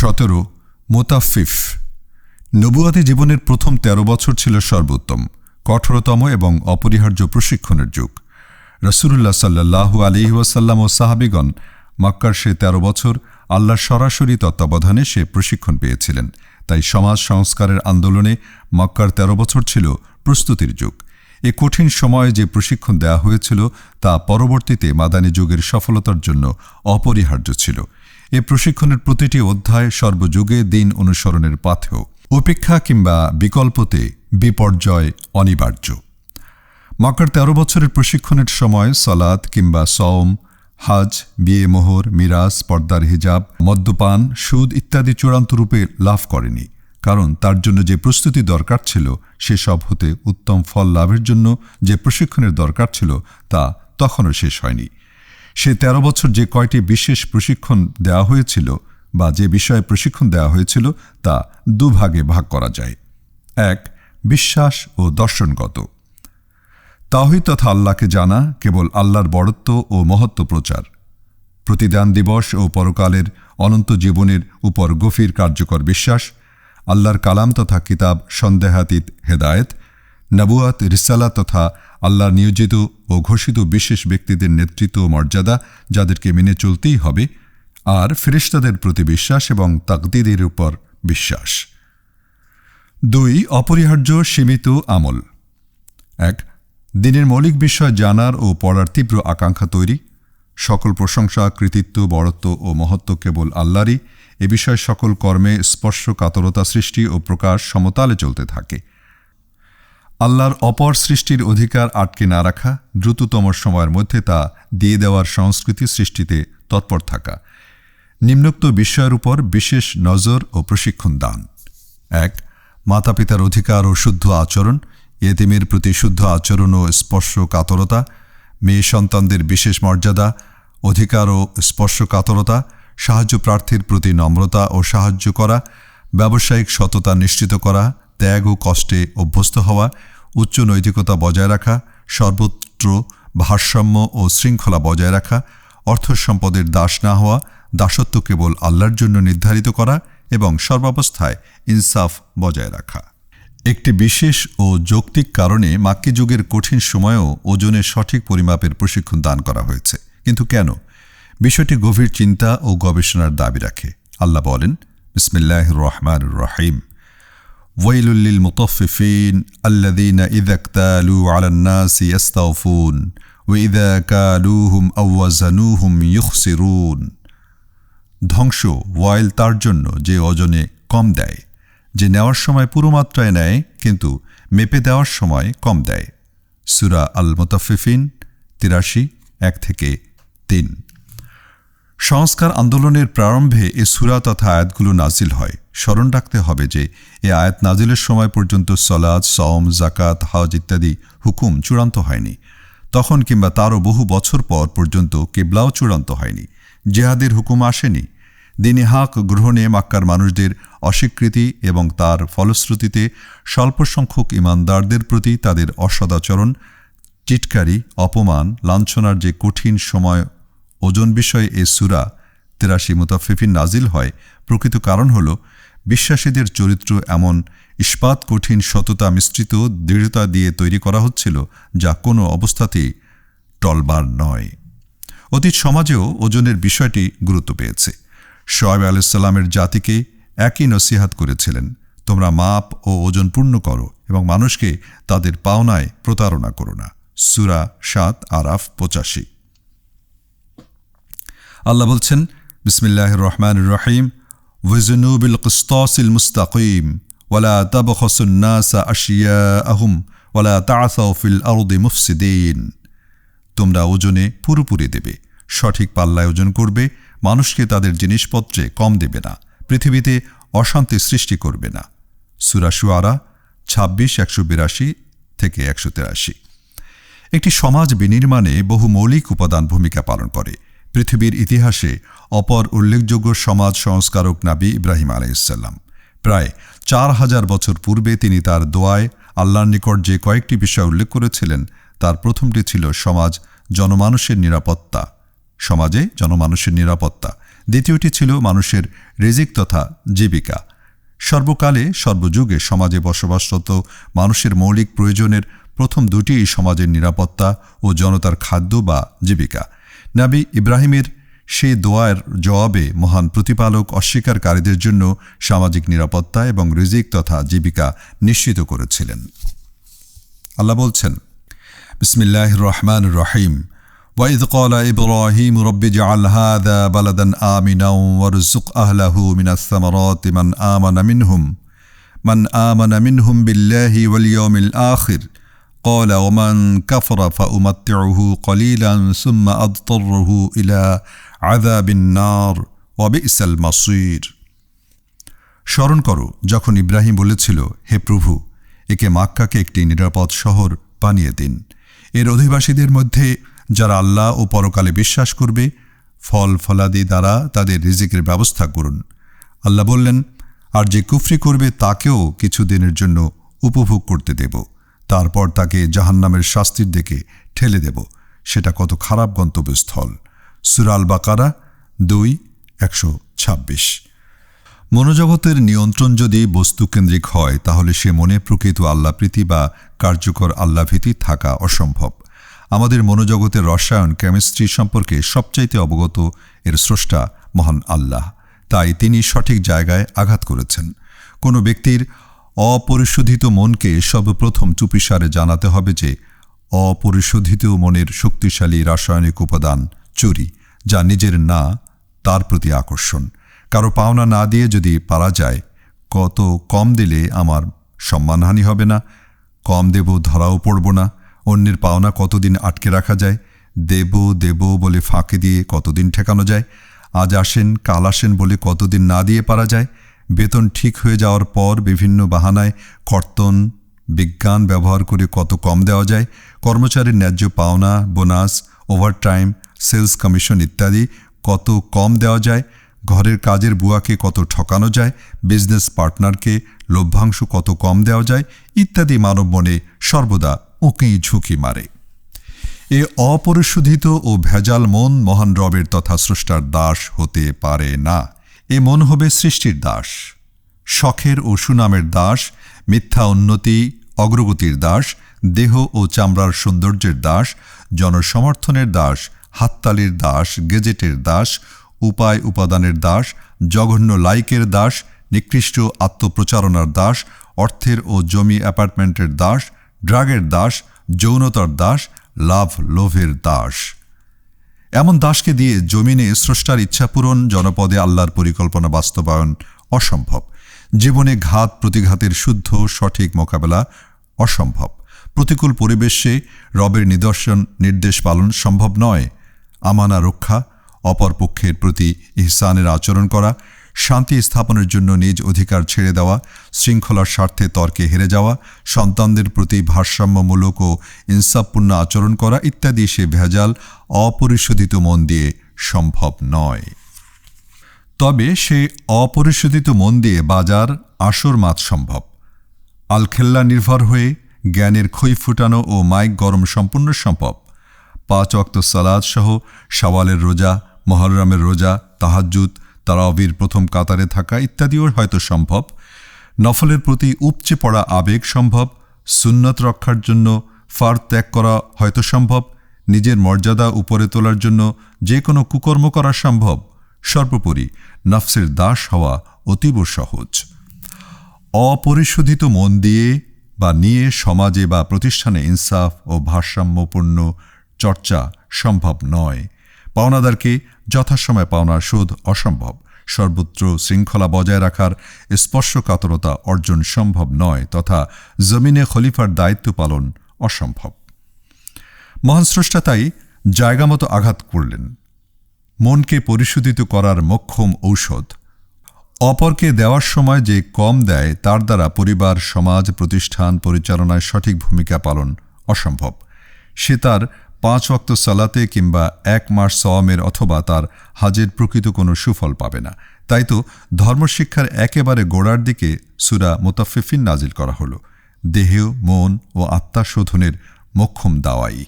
সতেরো মোতাফিফ নবুয়াতি জীবনের প্রথম ১৩ বছর ছিল সর্বোত্তম, কঠোরতম এবং অপরিহার্য প্রশিক্ষণের যুগ। রসুল্লাহ সাল্লাহু আলিহি ওয়াসাল্লাম ও সাহাবিগণ মক্কার সে ১৩ বছর আল্লাহর সরাসরি তত্ত্বাবধানে সে প্রশিক্ষণ পেয়েছিলেন। তাই সমাজ সংস্কারের আন্দোলনে মক্কার ১৩ বছর ছিল প্রস্তুতির যুগ। এ কঠিন সময়ে যে প্রশিক্ষণ দেওয়া হয়েছিল তা পরবর্তীতে মাদানী যুগের সফলতার জন্য অপরিহার্য ছিল। এ প্রশিক্ষণের প্রতিটি অধ্যায় সর্বযুগে দিন অনুসরণের পাথেও উপেক্ষা কিংবা বিকল্পতে বিপর্যয় অনিবার্য। মক্কার তেরো বছরের প্রশিক্ষণের সময় সলাদ কিংবা সওম, হাজ, বিয়ে মোহর, মিরাজ, পর্দার হিজাব, মদ্যপান, সুদ ইত্যাদি চূড়ান্ত রূপে লাভ করেনি, কারণ তার জন্য যে প্রস্তুতি দরকার ছিল, সেসব হতে উত্তম ফল লাভের জন্য যে প্রশিক্ষণের দরকার ছিল, তা তখনও শেষ হয়নি। সে ১৩ বছর যে কয়টি বিশেষ প্রশিক্ষণ দেওয়া হয়েছিল বা যে বিষয়ে প্রশিক্ষণ দেওয়া হয়েছিল তা দুভাগে ভাগ করা যায়। এক, বিশ্বাস ও দর্শনগত। তাহিদ তথা আল্লাহকে জানা কেবল আল্লাহর বড়ত্ব ও মহত্ব প্রচার। প্রতিদান দিবস ও পরকালের অনন্ত জীবনের উপর গভীর কার্যকর বিশ্বাস, আল্লাহর কালাম তথা কিতাব সন্দেহাতীত হেদায়েত, নবুয়াত রিসালা তথা আল্লাহ নিয়োজিত ও ঘোষিত বিশেষ ব্যক্তিদের নেতৃত্ব ও মর্যাদা যাদেরকে মেনে চলতেই হবে, আর ফেরিস্তাদের প্রতি বিশ্বাস এবং তাকদিদের উপর বিশ্বাস। দুই, অপরিহার্য সীমিত আমল। এক, দিনের মৌলিক বিষয় জানার ও পড়ার তীব্র আকাঙ্ক্ষা তৈরি। সকল প্রশংসা, কৃতিত্ব, বড়ত্ব ও মহত্ব কেবল আল্লাহরই। এ বিষয়ে সকল কর্মে স্পর্শ, কাতরতা সৃষ্টি ও প্রকাশ সমতালে চলতে থাকে। আল্লাহর অপর সৃষ্টির অধিকার আটকে না রাখা, দ্রুততম সময়ের মধ্যে তা দিয়ে দেওয়ার সংস্কৃতি সৃষ্টিতে তৎপর থাকা। নিম্নোক্ত বিষয়ের উপর বিশেষ নজর ও প্রশিক্ষণ দান। এক মাতা পিতার অধিকার ও শুদ্ধ আচরণ এতিমের প্রতি শুদ্ধ আচরণ ও স্পর্শ কাতরতা মেয়ে সন্তানদের বিশেষ মর্যাদা, অধিকার ও স্পর্শ কাতরতা সাহায্য প্রার্থীর প্রতি নম্রতা ও সাহায্য করা, ব্যবসায়িক সততা নিশ্চিত করা, ত্যাগ ও কষ্টে অভ্যস্ত হওয়া উচ্চ নৈতিকতা বজায় রাখা, সর্বত্র ভারসাম্য ও শৃঙ্খলা বজায় রাখা, অর্থ সম্পদের দাস না হওয়া, দাসত্ব কেবল আল্লাহর জন্য নির্ধারিত করা এবং সর্বাবস্থায় ইনসাফ বজায় রাখা। একটি বিশেষ ও যৌক্তিক কারণে মাক্কি যুগের কঠিন সময়েও ওজনের সঠিক পরিমাপের প্রশিক্ষণ দান করা হয়েছে। কিন্তু কেন? বিষয়টি গভীর চিন্তা ও গবেষণার দাবি রাখে। আল্লাহ বলেন বিসমিল্লাহ রহমান রহিম। ويل للمطففين الذين إذا اكتالوا على الناس يستوفون وإذا كالوهم أو وزنوهم يخسرون ধ্বংস ওয়াইল তার জন্য যে ওজনে কম দেয় যে নেওয়ার সময় পুরো মাত্রায় নেয় কিন্তু মেপে দেওয়ার সময় কম দেয় সুরা আল মোতাফিফিন তিরাশি এক থেকে তিন সংস্কার আন্দোলনের প্রারম্ভে এ সুরা তথা আয়াতগুলো নাজিল হয়। স্মরণ রাখতে হবে যে এ আয়াত নাজিলের সময় পর্যন্ত সলাদ সম জাকাত হজ ইত্যাদি হুকুম চূড়ান্ত হয়নি। তখন কিংবা তারও বহু বছর পর পর্যন্ত কেবলাও চূড়ান্ত হয়নি। জেহাদের হুকুম আসেনি। দিনে হাক গ্রহণে মাক্কার মানুষদের অস্বীকৃতি এবং তার ফলশ্রুতিতে স্বল্প সংখ্যক ইমানদারদের প্রতি তাদের অসদাচরণ চিটকারি অপমান, লাঞ্ছনার যে কঠিন সময় ওজন বিষয়ে এ সুরা তেরাশি মুতাফিফিন নাজিল হয়। প্রকৃত কারণ হল, বিশ্বাসীদের চরিত্র এমন ইস্পাত কঠিন সততা মিশ্রিত দৃঢ়তা দিয়ে তৈরি করা হচ্ছিল, যা কোনো অবস্থাতেই টলবার নয়। অতীত সমাজেও ওজনের বিষয়টি গুরুত্ব পেয়েছে। শোয়েব আলাইসাল্লামের জাতিকে একই নসিহাত করেছিলেন, তোমরা মাপ ও ওজন পূর্ণ করো এবং মানুষকে তাদের পাওনায় প্রতারণা করো না। সুরা সাত আরাফ পঁচাশি। আল্লাহ বলছেন বিসমিল্লাহ রহমান রহিম, ওয়াজনুবিল কিস্তাসিল মুস্তাকিম, ওয়ালা তাবখসুন্নাসা আশিয়া আহুম ওয়ালা তাআসাউ ফিল আরদি মুফসিদিন। তোমরা ওজনে পুরোপুরি দেবে, সঠিক পাল্লায় ওজন করবে, মানুষকে তাদের জিনিসপত্রে কম দেবে না, পৃথিবীতে অশান্তি সৃষ্টি করবে না। সুরাশুয়ারা ছাব্বিশ, একশো বিরাশি থেকে একশো তেরাশি। একটি সমাজ বিনির্মাণে বহু মৌলিক উপাদান ভূমিকা পালন করে। পৃথিবীর ইতিহাসে অপর উল্লেখযোগ্য সমাজ সংস্কারক নাবি ইব্রাহিম আলাইসাল্লাম প্রায় চার হাজার বছর পূর্বে তিনি তার দোয়ায় আল্লাহর নিকট যে কয়েকটি বিষয় উল্লেখ করেছিলেন, তার প্রথমটি ছিল সমাজ জনমানুষের নিরাপত্তা। সমাজে জনমানুষের নিরাপত্তা। দ্বিতীয়টি ছিল মানুষের রেজিক তথা জীবিকা। সর্বকালে, সর্বযুগে সমাজে বসবাসরত মানুষের মৌলিক প্রয়োজনের প্রথম দুটি সমাজের নিরাপত্তা ও জনতার খাদ্য বা জীবিকা। নাবি ইব্রাহিমের সেই দোয়ার জবাবে মহান প্রতিপালক অস্বীকারীদের জন্য সামাজিক নিরাপত্তা এবং রিজিক তথা জীবিকা নিশ্চিত করেছিলেন আল্লাহ বলছেন বিসমিল্লাহ রহমান রহিম وإذ قال إبراهيم رب اجعل هذا بلدا آمنا وارزق أهله من الثمرات من آمن منهم من آمن منهم بالله واليوم الآخر قال ومن كفر فأمتعه قليلا ثم أضطره إلى عذاب النار وبئس المصير স্মরণ করো যখন ইব্রাহিম বলেছিল হে প্রভু একে মাক্কাকে একটি নিরাপদ শহর বানিয়ে দিন এর অধিবাসীদের মধ্যে যারা আল্লাহ ও পরকালে বিশ্বাস করবে ফল ফলাদি দ্বারা তাদের রিজিকের ব্যবস্থা করুন আল্লাহ বললেন আর যে কুফরি করবে তাকেও কিছু দিনের জন্য উপভোগ করতে দেব তারপর তাকে জাহান্নামের শাস্তির দিকে ঠেলে দেব। সেটা কত খারাপ গন্তব্যস্থল। সুরাল বাকারা দুই, একশো ছাব্বিশ। মনোজগতের নিয়ন্ত্রণ যদি বস্তুকেন্দ্রিক হয়, তাহলে সে মনে প্রকৃত আল্লাপ্রীতি বা কার্যকর আল্লাভীতি থাকা অসম্ভব। আমাদের মনোজগতের রসায়ন কেমিস্ট্রি সম্পর্কে সবচাইতে অবগত এর স্রষ্টা মহান আল্লাহ। তাই তিনি সঠিক জায়গায় আঘাত করেছেন। কোনো ব্যক্তির অপরিশোধিত মনকে সর্বপ্রথম চুপিসারে জানাতে হবে যে, অপরিশোধিত মনের শক্তিশালী রাসায়নিক উপাদান চুরি, যা নিজের না, তার প্রতি আকর্ষণ। কারও পাওনা না দিয়ে যদি পারা যায়, কত কম দিলে আমার সম্মানহানি হবে না? কম দেব, ধরাও পড়ব না। অন্যের পাওনা কতদিন আটকে রাখা যায়? দেব দেব বলে ফাঁকে দিয়ে কতদিন ঠেকানো যায়? আজ আসেন, কাল আসেন বলে কতদিন না দিয়ে পারা যায়? বেতন ঠিক হয়ে যাওয়ার পর বিভিন্ন বাহানায় কর্তন, বিজ্ঞান ব্যবহার করে কত কম দেওয়া যায়, কর্মচারীর ন্যায্য পাওনা, বোনাস, ওভারটাইম, সেলস কমিশন ইত্যাদি কত কম দেওয়া যায়, ঘরের কাজের বুয়াকে কত ঠকানো যায়, বিজনেস পার্টনারকে লভ্যাংশ কত কম দেওয়া যায় ইত্যাদি মানব মনে সর্বদা ওকেই ঝুঁকি মারে। এ অপরিশোধিত ও ভেজাল মন মহান রবের তথা স্রষ্টার দাস হতে পারে না। এ মন হবে সৃষ্টির দাস। শখের ও সুনামের দাস, মিথ্যা উন্নতি, অগ্রগতির দাস, দেহ ও চামড়ার সৌন্দর্যের দাস, জনসমর্থনের দাস, হাততালির দাস, গেজেটের দাস, উপায় উপাদানের দাস, জঘন্য লাইকের দাস, নিকৃষ্ট আত্মপ্রচারণার দাস, অর্থের ও জমি অ্যাপার্টমেন্টের দাস, ড্রাগের দাস, যৌনতার দাস, লাভ লোভের দাস। এমন দাসকে দিয়ে জমিনে স্রষ্টার ইচ্ছাপূরণ জনপদে আল্লাহর পরিকল্পনা বাস্তবায়ন অসম্ভব। জীবনে ঘাত প্রতিঘাতের শুদ্ধ, সঠিক মোকাবেলা অসম্ভব। প্রতিকূল পরিবেশে রবের নিদর্শন, নির্দেশ পালন সম্ভব নয়। আমানা রক্ষা অপরপক্ষের প্রতি ইহসানের আচরণ করা শান্তি স্থাপনের জন্য নিজ অধিকার ছেড়ে দেওয়া, শৃঙ্খলার স্বার্থে তর্কে হেরে যাওয়া, সন্তানদের প্রতি ভারসাম্যমূলক ও ইনসাফপূর্ণ আচরণ করা ইত্যাদি সে ভেজাল, অপরিশোধিত মন দিয়ে সম্ভব নয়। তবে সে অপরিশোধিত মন দিয়ে বাজার, আসর মাত সম্ভব। আলখেল্লা নির্ভর হয়ে জ্ঞানের খই ফুটানো ও মাইক গরম সম্পূর্ণ সম্ভব। পাঁচ অক্ত সালাদ সহ সওয়ালের রোজা, মহরমের রোজা তাহাজুদ তারাবির প্রথম কাতারে থাকা ইত্যাদিও হয়তো সম্ভব। নফলের প্রতি উপচে পড়া আবেগ সম্ভব। সুন্নত রক্ষার জন্য ফার ত্যাগ করা হয়তো সম্ভব। নিজের মর্যাদা উপরে তোলার জন্য যে কোনো কুকর্ম করা সম্ভব। সর্বোপরি নফসের দাস হওয়া অতীব সহজ। অপরিশোধিত মন দিয়ে বা নিয়ে সমাজে বা প্রতিষ্ঠানে ইনসাফ ও ভারসাম্যপূর্ণ চর্চা সম্ভব নয়। পাওনাদারকে যথাসময় পাওনার শোধ অসম্ভব। সর্বত্র শৃঙ্খলা বজায় রাখার স্পর্শকাতরতা অর্জন সম্ভব নয় তথা জমিনে খলিফার দায়িত্ব পালন অসম্ভব। মহান তাই জায়গামতো আঘাত করলেন। মনকে পরিশোধিত করার মক্ষম ঔষধ। অপরকে দেওয়ার সময় যে কম দেয়, তার দ্বারা পরিবার, সমাজ, প্রতিষ্ঠান পরিচালনায় সঠিক ভূমিকা পালন অসম্ভব। সে তার পাঁচ অক্ত সালাতে কিংবা এক মাস সওয়ামের অথবা তার হাজের প্রকৃত কোনো সুফল পাবে না। তাই তো ধর্মশিক্ষার একেবারে গোড়ার দিকে সুরা মোতাফিফিন নাজিল করা হল। দেহ, মন ও আত্মা শোধনের মক্ষম দাওয়াই।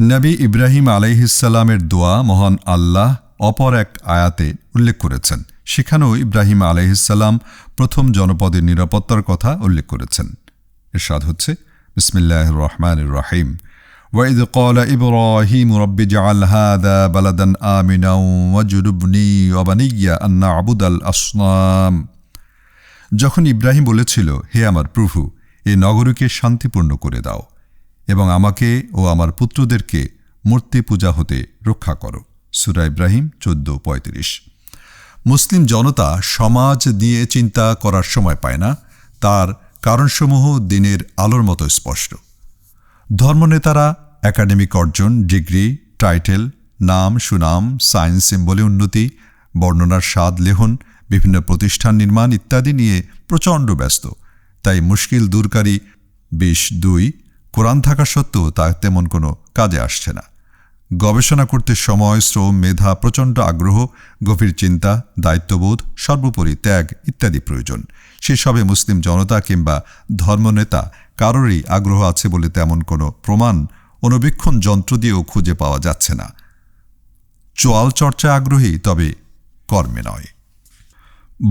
নবী ইব্রাহিম আলাইহিসাল্লামের দোয়া মহান আল্লাহ অপর এক আয়াতে উল্লেখ করেছেন। সেখানেও ইব্রাহিম আলহিসাল্লাম প্রথম জনপদের নিরাপত্তার কথা উল্লেখ করেছেন। এরশাদ হচ্ছে বিসমিল্লাহ রহমান রহিম। وإذ قال إبراهيم رب اجعل هذا بلدا آمنا واجنبني وبني أن نعبد الأصنام যখন ইব্রাহিম বলেছিল হে আমার প্রভু এ নগরীকে শান্তিপূর্ণ করে দাও এবং আমাকে ও আমার পুত্রদেরকে মূর্তি পূজা হতে রক্ষা করো সুরা ইব্রাহিম চোদ্দ পঁয়ত্রিশ মুসলিম জনতা সমাজ নিয়ে চিন্তা করার সময় পায় না তার কারণসমূহ দিনের আলোর মতো স্পষ্ট ধর্মনেতারা একাডেমিক অর্জন, ডিগ্রি, টাইটেল, নাম, সুনাম সায়েন্স সিম্বলে উন্নতি, বর্ণনার স্বাদ, লেহন, বিভিন্ন প্রতিষ্ঠান নির্মাণ ইত্যাদি নিয়ে প্রচণ্ড ব্যস্ত। তাই মুশকিল দূরকারী বিশ দুই, কোরআন থাকা সত্ত্বেও তা তেমন কোনো কাজে আসছে না। গবেষণা করতে সময়, শ্রম, মেধা, প্রচণ্ড আগ্রহ, গভীর চিন্তা, দায়িত্ববোধ, সর্বোপরি ত্যাগ ইত্যাদি প্রয়োজন। সেসবে মুসলিম জনতা কিংবা ধর্মনেতা কারোরই আগ্রহ আছে বলে তেমন কোনো প্রমাণ অনুবীক্ষণ যন্ত্র দিয়েও খুঁজে পাওয়া যাচ্ছে না। চোয়াল চর্চায় আগ্রহী, তবে কর্মে নয়।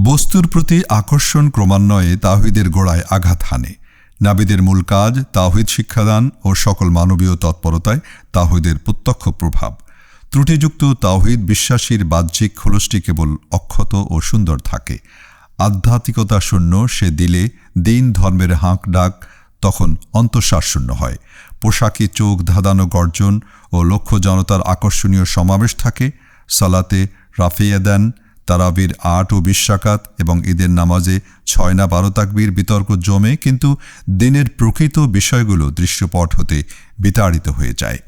বস্তুর প্রতি আকর্ষণ ক্রমান্বয়ে তাহিদের গোড়ায় আঘাত হানে। নাবিদের মূল কাজ তাহিদ শিক্ষাদান ও সকল মানবীয় তৎপরতায় তাহিদের প্রত্যক্ষ প্রভাব। ত্রুটিযুক্ত তাওহিদ বিশ্বাসীর বাহ্যিক খোলসটি কেবল অক্ষত ও সুন্দর থাকে। আধ্যাত্মিকতা শূন্য, সে দিলে দিন ধর্মের হাঁক ডাক তখন অন্তঃশ্বাসশূন্য হয়। পোশাকি চোখ, ধাঁধানো গর্জন ও লক্ষ্য জনতার আকর্ষণীয় সমাবেশ থাকে। সালাতে রাফিয়া দেন তারাবির আট ও বিশ্বাকাত এবং ঈদের নামাজে ছয় না বারো তাকবির বিতর্ক জমে কিন্তু দিনের প্রকৃত বিষয়গুলো দৃশ্যপট হতে বিতাড়িত হয়ে যায়।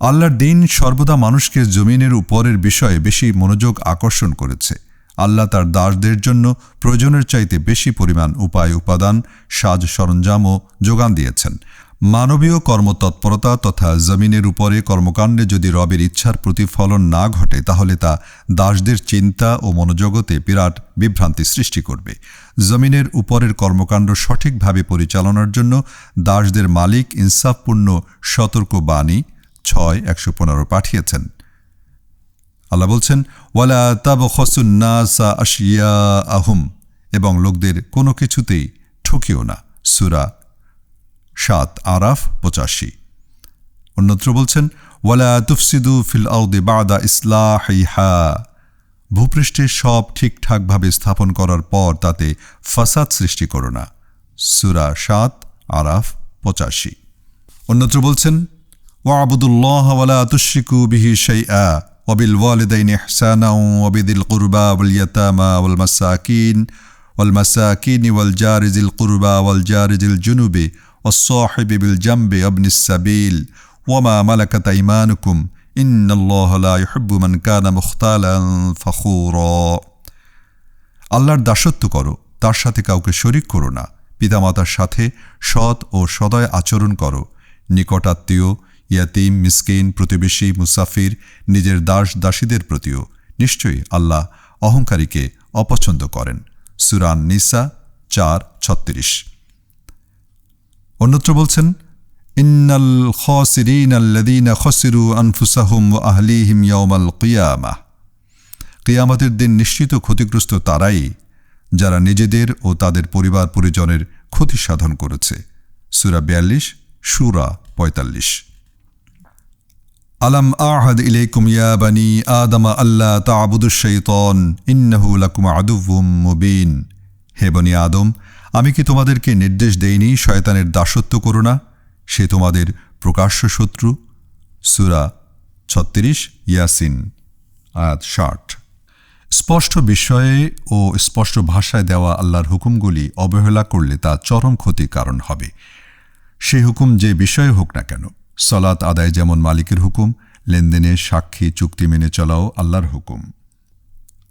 আল্লাহর দিন সর্বদা মানুষকে জমিনের উপরের বিষয়ে বেশি মনোযোগ আকর্ষণ করেছে। আল্লাহ তার দাসদের জন্য প্রয়োজনের চাইতে বেশি পরিমাণ উপায়, উপাদান, সাজ সরঞ্জাম ও যোগান দিয়েছেন। মানবীয় কর্মতৎপরতা তথা জমিনের উপরে কর্মকাণ্ডে যদি রবের ইচ্ছার প্রতিফলন না ঘটে, তাহলে তা দাসদের চিন্তা ও মনোজগতে বিরাট বিভ্রান্তি সৃষ্টি করবে। জমিনের উপরের কর্মকাণ্ড সঠিকভাবে পরিচালনার জন্য দাসদের মালিক ইনসাফপূর্ণ সতর্ক বাণী ছয় একশো পনেরো পাঠিয়েছেন। আল্লাহ বলছেন, ওয়ালা তাব খসুন্নাসা আশিয়া আহুম এবং লোকদের কোনো কিছুতেই ঠকিও না। সুরা সাত আরাফ পঁচাশি অন্যত্র বলছেন ওয়ালা তুফসিদু ফিল আউদে বাদা ইসলাহিহা ভূপৃষ্ঠে সব ঠিকঠাকভাবে স্থাপন করার পর তাতে ফাসাদ সৃষ্টি করো না সুরা সাত আরাফ পঁচাশি অন্যত্র বলছেন ওয়াবুদুল্লাহ ওয়ালা তুশিকু বিহি শাইআ وبالوالدين إحسانا وبذي القربى واليتامى والمساكين والمساكين والجار ذي القربى والجار ذي الجنب والصاحب بالجنب وابن السبيل وما ملكت أيمانكم إن الله لا يحب من كان مختالا فخورا আল্লাহর দাসত্ব করো তার সাথে কাউকে শরিক করো না পিতামাতার সাথে সৎ ও সদয় আচরণ করো নিকটাত্মীয় ইয়াতিম মিসকিন প্রতিবেশী মুসাফির নিজের দাস দাসীদের প্রতিও নিশ্চয়ই আল্লাহ অহংকারীকে অপছন্দ করেন সুরান নিসা চার ছত্রিশ অন্যত্র বলছেন, ইন্নাল খসিরু আনফুসাহুম ও আহলিহিম ইয়মাল কিয়ামা। কিয়ামতের দিন নিশ্চিত ক্ষতিগ্রস্ত তারাই, যারা নিজেদের ও তাদের পরিবার পরিজনের ক্ষতি সাধন করেছে। সুরা বিয়াল্লিশ, সুরা পঁয়তাল্লিশ। আলম আহাদ ইলাইকুম ইয়া আদম আল্লাহ তাবুদুশ শৈতন ইন্নাহু লাকুম আদুভুম মুবিন। হে বনি আদম আমি কি তোমাদেরকে নির্দেশ দেইনি, শয়তানের দাসত্ব করো না? সে তোমাদের প্রকাশ্য শত্রু। সুরা ছত্রিশ, ইয়াসিন, আয়াত ষাট। স্পষ্ট বিষয়ে ও স্পষ্ট ভাষায় দেওয়া আল্লাহর হুকুমগুলি অবহেলা করলে তা চরম ক্ষতির কারণ হবে। সে হুকুম যে বিষয়ে হোক না কেন, সলাৎ আদায় যেমন মালিকের হুকুম লেনদেনে সাক্ষী চুক্তি মেনে চলাও আল্লাহর হুকুম।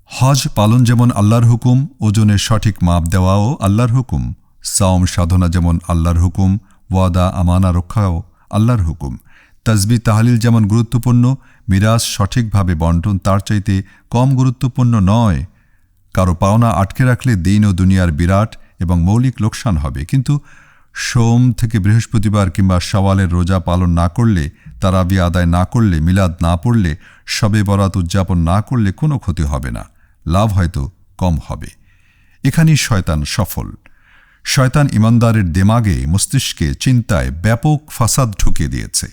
হজ পালন যেমন আল্লাহর হুকুম, ওজনের সঠিক মাপ দেওয়াও আল্লাহর হুকুম। সাওম সাধনা যেমন আল্লাহর হুকুম, ওয়াদা, আমানা রক্ষাও আল্লাহর হুকুম। তাজবি, তাহলিল যেমন গুরুত্বপূর্ণ, মিরাজ সঠিকভাবে বন্টন তার চাইতে কম গুরুত্বপূর্ণ নয়। কারও পাওনা আটকে রাখলে দিন ও দুনিয়ার বিরাট এবং মৌলিক লোকসান হবে। কিন্তু সোম থেকে বৃহস্পতিবার কিংবা সওয়ালের রোজা পালন না করলে, তারাবি আদায় না করলে, মিলাদ না পড়লে সবে বরাত উদযাপন না করলে কোনো ক্ষতি হবে না। লাভ হয়তো কম হবে। এখানেই শয়তান সফল। শয়তান ইমানদারের দেমাগে মস্তিষ্কে চিন্তায় ব্যাপক ফাসাদ ঢুকিয়ে দিয়েছে।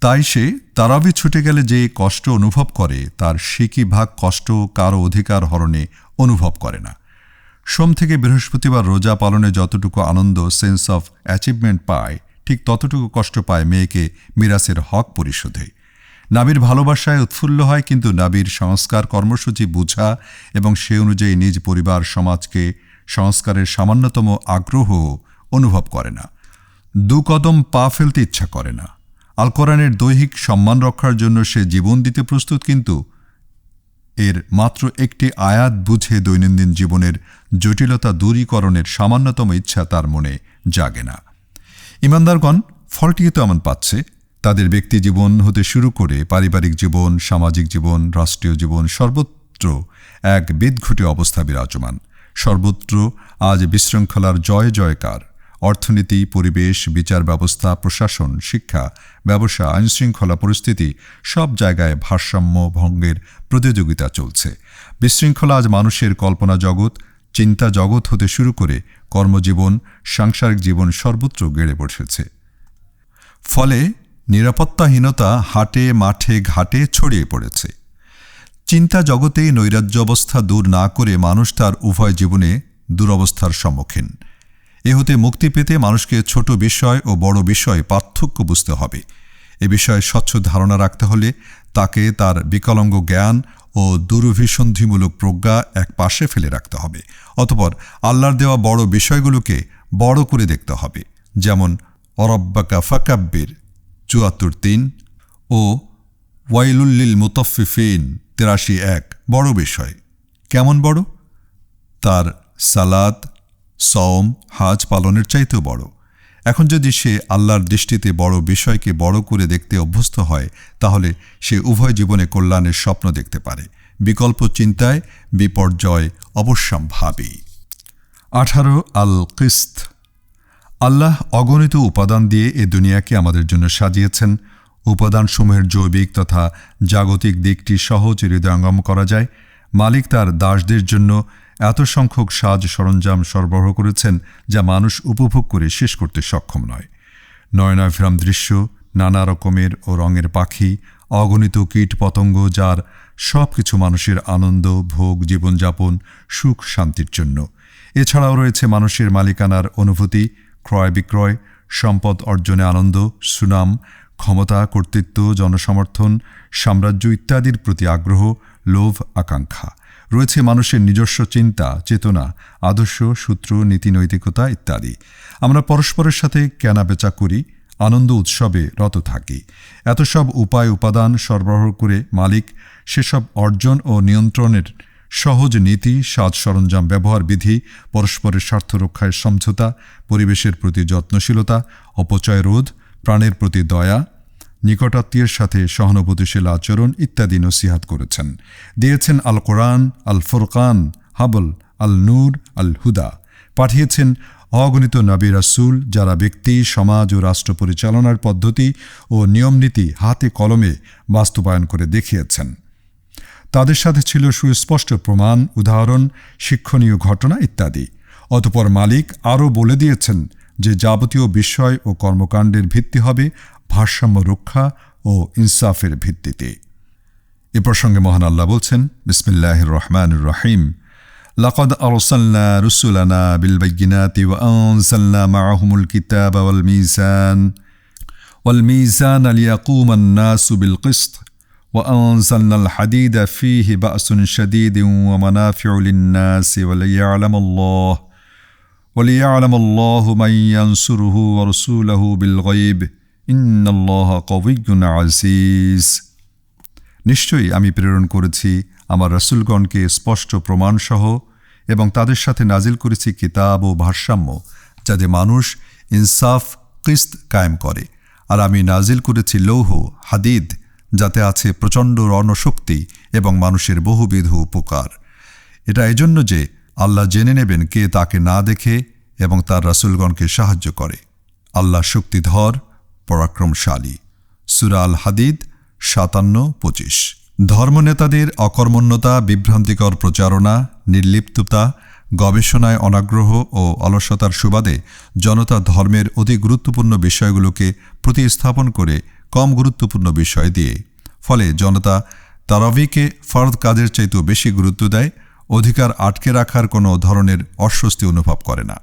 তাই সে তারাবি ছুটে গেলে যে কষ্ট অনুভব করে, তার সিকি ভাগ কষ্ট কারও অধিকার হরণে অনুভব করে না। সোম থেকে বৃহস্পতিবার রোজা পালনে যতটুকু আনন্দ, সেন্স অফ অ্যাচিভমেন্ট পায়, ঠিক ততটুকু কষ্ট পায় মেয়েকে মিরাসের হক পরিশোধে। নাবির ভালোবাসায় উৎফুল্ল হয়, কিন্তু নাবির সংস্কার কর্মসূচি বুঝা এবং সে অনুযায়ী নিজ পরিবার, সমাজকে সংস্কারের সামান্যতম আগ্রহ অনুভব করে না। দু কদম পা ফেলতে ইচ্ছা করে না। আল কোরআনের দৈহিক সম্মান রক্ষার জন্য সে জীবন দিতে প্রস্তুত, কিন্তু এর মাত্র একটি আয়াত বুঝে দৈনন্দিন জীবনের জটিলতা দূরীকরণের সামান্যতম ইচ্ছা তার মনে জাগে না। ইমানদারগণ ফলটি তো এমন পাচ্ছে তাদের ব্যক্তি জীবন হতে শুরু করে পারিবারিক জীবন, সামাজিক জীবন, রাষ্ট্রীয় জীবন, সর্বত্র এক বিদঘুটে অবস্থা বিরাজমান। সর্বত্র আজ বিশৃঙ্খলার জয় জয়কার। অর্থনীতি, পরিবেশ, বিচার ব্যবস্থা, প্রশাসন, শিক্ষা, ব্যবসা, আইনশৃঙ্খলা পরিস্থিতি সব জায়গায় ভারসাম্য ভঙ্গের প্রতিযোগিতা চলছে। বিশৃঙ্খলা আজ মানুষের কল্পনা জগৎ, চিন্তা জগৎ হতে শুরু করে কর্মজীবন, সাংসারিক জীবন সর্বত্র গেড়ে বসেছে। ফলে নিরাপত্তাহীনতা হাটে, মাঠে, ঘাটে ছড়িয়ে পড়েছে। চিন্তা জগতেই নৈরাজ্য অবস্থা দূর না করে মানুষ তার উভয় জীবনে দুরবস্থার সম্মুখীন। এ হতে মুক্তি পেতে মানুষকে ছোট বিষয় ও বড় বিষয় পার্থক্য বুঝতে হবে। এ বিষয়ে স্বচ্ছ ধারণা রাখতে হলে তাকে তার বিকলাঙ্গ জ্ঞান ও দুরভিসন্ধিমূলক প্রজ্ঞা এক পাশে ফেলে রাখতে হবে। অতপর আল্লাহর দেওয়া বড় বিষয়গুলোকে বড় করে দেখতে হবে। যেমন, অরব্বাকা ফাকাব্বির চুয়াত্তর তিন ও ওয়াইলুল্লিল মুতফিফিন তেরাশি এক। বড় বিষয়। কেমন বড়? তার সালাদ সওম, হাজ পালনের চাইতেও বড়। এখন যদি সে আল্লাহর দৃষ্টিতে বড় বিষয়কে বড় করে দেখতে অভ্যস্ত হয়, তাহলে সে উভয় জীবনে কল্যাণের স্বপ্ন দেখতে পারে। বিকল্প চিন্তায় বিপর্যয় অবশ্যম্ভাবী। আঠারো আল কিস্ত আল্লাহ অগণিত উপাদান দিয়ে এ দুনিয়াকে আমাদের জন্য সাজিয়েছেন। উপাদানসমূহের জৈবিক তথা জাগতিক দিকটি সহজ হৃদয়ঙ্গম করা যায়। মালিক তার দাসদের জন্য এত সংখ্যক সাজ সরঞ্জাম সরবরাহ করেছেন যা মানুষ উপভোগ করে শেষ করতে সক্ষম নয়। নয়নাভিরাম দৃশ্য, নানা রকমের ও রঙের পাখি, অগণিত কীট পতঙ্গ যার সব কিছু মানুষের আনন্দ, ভোগ, জীবনযাপন, সুখ, শান্তির জন্য। এছাড়াও রয়েছে মানুষের মালিকানার অনুভূতি ক্রয় বিক্রয়, সম্পদ অর্জনে আনন্দ, সুনাম, ক্ষমতা, কর্তৃত্ব, জনসমর্থন, সাম্রাজ্য ইত্যাদির প্রতি আগ্রহ, লোভ, আকাঙ্ক্ষা। রয়েছে মানুষের নিজস্ব চিন্তা, চেতনা, আদর্শ, সূত্র, নীতি, নৈতিকতা ইত্যাদি। আমরা পরস্পরের সাথে কেনাবেচা করি, আনন্দ উৎসবে রত থাকি। এত সব উপায় উপাদান সরবরাহ করে মালিক সেসব অর্জন ও নিয়ন্ত্রণের সহজ নীতি সাজ সরঞ্জাম ব্যবহার বিধি, পরস্পরের স্বার্থ রক্ষায় সমঝোতা, পরিবেশের প্রতি যত্নশীলতা, অপচয় রোধ, প্রাণের প্রতি দয়া, নিকটাত্মীয়ের সাথে সহানুভূতিশীল আচরণ ইত্যাদি নসিহাত করেছেন। দিয়েছেন আল কোরআন, আল ফুরকান, হাবল, আল নূর, আল হুদা। পাঠিয়েছেন অগণিত নবী রাসুল যারা ব্যক্তি, সমাজ ও রাষ্ট্র পরিচালনার পদ্ধতি ও নিয়মনীতি হাতে কলমে বাস্তবায়ন করে দেখিয়েছেন। তাদের সাথে ছিল সুস্পষ্ট প্রমাণ উদাহরণ শিক্ষণীয় ঘটনা ইত্যাদি অতপর মালিক আরও বলে দিয়েছেন যে যাবতীয় বিষয় ও কর্মকাণ্ডের ভিত্তি হবে ভারসাম্য রক্ষা ও ইনসাফের ভিত্তিতে এ প্রসঙ্গে মহান আল্লাহ বলছেন বিসমিল্লাহ রহমান রহিম لقد أرسلنا رسلنا بالبينات وأنزلنا معهم الكتاب والميزان والميزان ليقوم الناس بالقسط وأنزلنا الحديد فيه بأس شديد ومنافع للناس وليعلم الله وليعلم الله من ينصره ورسوله بالغيب إن الله قوي عزيز নিশ্চয়ই আমি প্রেরণ করেছি আমার রসুলগণকে স্পষ্ট প্রমাণসহ এবং তাদের সাথে নাজিল করেছি কিতাব ও ভারসাম্য যাতে মানুষ ইনসাফ কিস্ত কায়েম করে আর আমি নাজিল করেছি লৌহ হাদিদ যাতে আছে প্রচণ্ড রণশক্তি এবং মানুষের বহুবিধ উপকার। এটা এজন্য যে আল্লাহ জেনে নেবেন কে তাকে না দেখে এবং তার রাসুলগণকে সাহায্য করে। আল্লাহ শক্তিধর, পরাক্রমশালী। সুরাল হাদিদ, সাতান্ন, পঁচিশ। ধর্মনেতাদের অকর্মণ্যতা, বিভ্রান্তিকর প্রচারণা, নির্লিপ্ততা, গবেষণায় অনাগ্রহ ও অলসতার সুবাদে জনতা ধর্মের অতি গুরুত্বপূর্ণ বিষয়গুলোকে প্রতিস্থাপন করে কম গুরুত্বপূর্ণ বিষয় দিয়ে। ফলে জনতা তারাবিকে ফরদ কাজের চাইতেও বেশি গুরুত্ব দেয়, অধিকার আটকে রাখার কোনো ধরনের অস্বস্তি অনুভব করে না।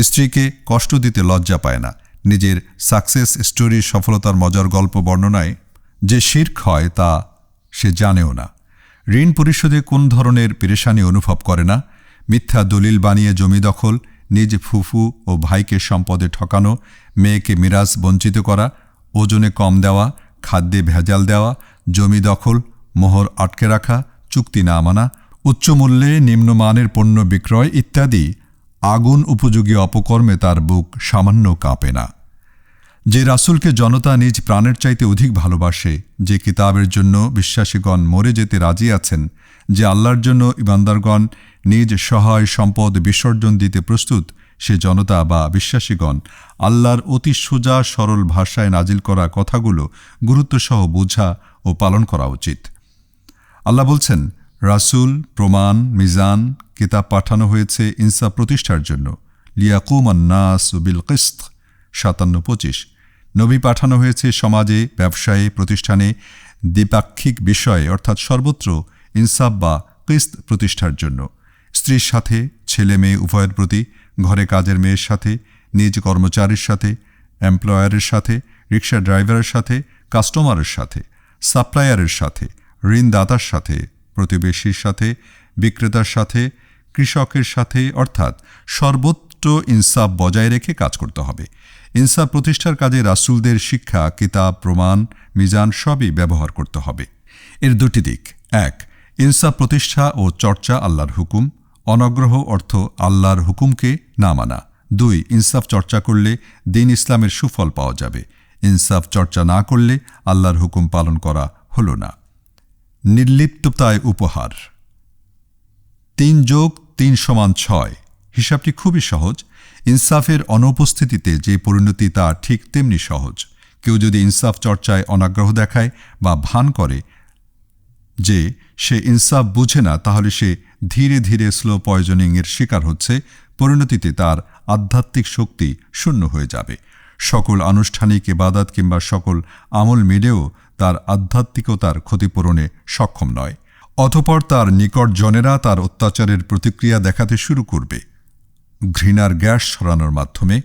স্ত্রীকে কষ্ট দিতে লজ্জা পায় না। নিজের সাকসেস স্টোরির সফলতার মজার গল্প বর্ণনায় যে শির্ক হয় তা সে জানেও না। ঋণ পরিশোধে কোন ধরনের পেরেশানি অনুভব করে না? মিথ্যা দলিল বানিয়ে জমি দখল, নিজ ফুফু ও ভাইকে সম্পদে ঠকানো, মেয়েকে মিরাজ বঞ্চিত করা ওজনে কম দেওয়া, খাদ্যে ভেজাল দেওয়া, জমি দখল, মোহর আটকে রাখা, চুক্তি না মানা, উচ্চ মূল্যে নিম্নমানের পণ্য বিক্রয় ইত্যাদি আগুন উপযোগী অপকর্মে তার বুক সামান্য কাঁপে না। যে রাসূলকে জনতা নিজ প্রাণের চাইতে অধিক ভালোবাসে, যে কিতাবের জন্য বিশ্বাসীগণ মরে যেতে রাজি আছেন, যে আল্লাহর জন্য ইমানদারগণ নিজ সহায় সম্পদ বিসর্জন দিতে প্রস্তুত, সে জনতা বা বিশ্বাসীগণ আল্লাহর অতি সোজা, সরল ভাষায় নাজিল করা কথাগুলো গুরুত্বসহ বোঝা ও পালন করা উচিত। আল্লাহ বলছেন, রাসূল, প্রমাণ, মিজান, কিতাব পাঠানো হয়েছে ইনসাফ প্রতিষ্ঠার জন্য। লিয়াকুম আন্নাস বিল কিস্ত সাতান্ন পঁচিশ। নবী পাঠানো হয়েছে সমাজে, ব্যবসায়ে, প্রতিষ্ঠানে, দ্বিপাক্ষিক বিষয়ে, অর্থাৎ সর্বত্র ইনসাফ বা কিস্ত প্রতিষ্ঠার জন্য। স্ত্রীর সাথে ছেলে মেয়ে উভয়ের প্রতি, ঘরে কাজের মেয়ের সাথে নিজ কর্মচারীর সাথে এমপ্লয়ারের সাথে, রিক্সা ড্রাইভারের সাথে কাস্টমারের সাথে সাপ্লায়ারের সাথে, ঋণদাতার সাথে, প্রতিবেশীর সাথে, বিক্রেতার সাথে, কৃষকের সাথে, অর্থাৎ সর্বত্র ইনসাফ বজায় রেখে কাজ করতে হবে। ইনসাফ প্রতিষ্ঠার কাজে রাসূলদের শিক্ষা, কিতাব, প্রমাণ, মিজান সবই ব্যবহার করতে হবে। এর দুটি দিক। এক, ইনসাফ প্রতিষ্ঠা ও চর্চা আল্লাহর হুকুম। অনগ্রহ অর্থ আল্লাহর হুকুমকে না মানা। দুই, ইনসাফ চর্চা করলে দিন ইসলামের সুফল পাওয়া যাবে। ইনসাফ চর্চা না করলে আল্লাহর হুকুম পালন করা হল না। নির্লিপ্ততায় উপহার। তিন যোগ তিন সমান ছয়। হিসাবটি খুবই সহজ। ইনসাফের অনুপস্থিতিতে যে পরিণতি তা ঠিক তেমনি সহজ। কেউ যদি ইনসাফ চর্চায় অনাগ্রহ দেখায় বা ভান করে যে সে ইনসাফ বুঝে না, তাহলে সে ধীরে ধীরে স্লো পয়জনিংয়ের শিকার হচ্ছে। পরিণতিতে তার আধ্যাত্মিক শক্তি শূন্য হয়ে যাবে। সকল আনুষ্ঠানিক ইবাদাত কিংবা সকল আমল মিলেও তার আধ্যাত্মিকতার ক্ষতিপূরণে সক্ষম নয়। অতপর তার নিকট জনেরা তার অত্যাচারের প্রতিক্রিয়া দেখাতে শুরু করবে। ঘৃণার গ্যাস ছড়ানোর মাধ্যমে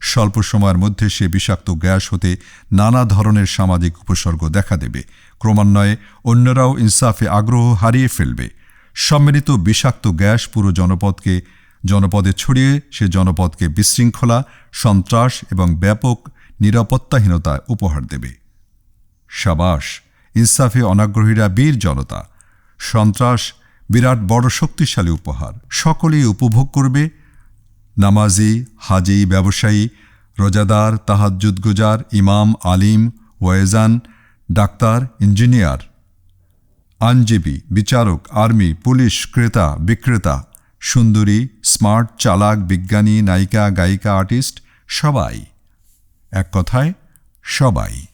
স্বল্প সময়ের মধ্যে সে বিষাক্ত গ্যাস হতে নানা ধরনের সামাজিক উপসর্গ দেখা দেবে। ক্রমান্বয়ে অন্যরাও ইনসাফে আগ্রহ হারিয়ে ফেলবে। সম্মিলিত বিষাক্ত গ্যাস পুরো জনপদকে জনপদে ছড়িয়ে সে জনপদকে বিশৃঙ্খলা, সন্ত্রাস এবং ব্যাপক নিরাপত্তাহীনতা উপহার দেবে। সাবাস, ইনসাফে অনাগ্রহীরা বীর জনতা। সন্ত্রাস, বিরাট বড় শক্তিশালী উপহার। সকলেই উপভোগ করবে। নামাজি, হাজি, ব্যবসায়ী, রোজাদার, তাহাজ্জুদ গুজার, ইমাম, আলিম ওয়েজান ডাক্তার, ইঞ্জিনিয়ার, আইনজীবী, বিচারক, আর্মি, পুলিশ, ক্রেতা, বিক্রেতা সুন্দরী স্মার্ট চালাক বিজ্ঞানী নায়িকা গায়িকা আর্টিস্ট সবাই। এক কথায় সবাই।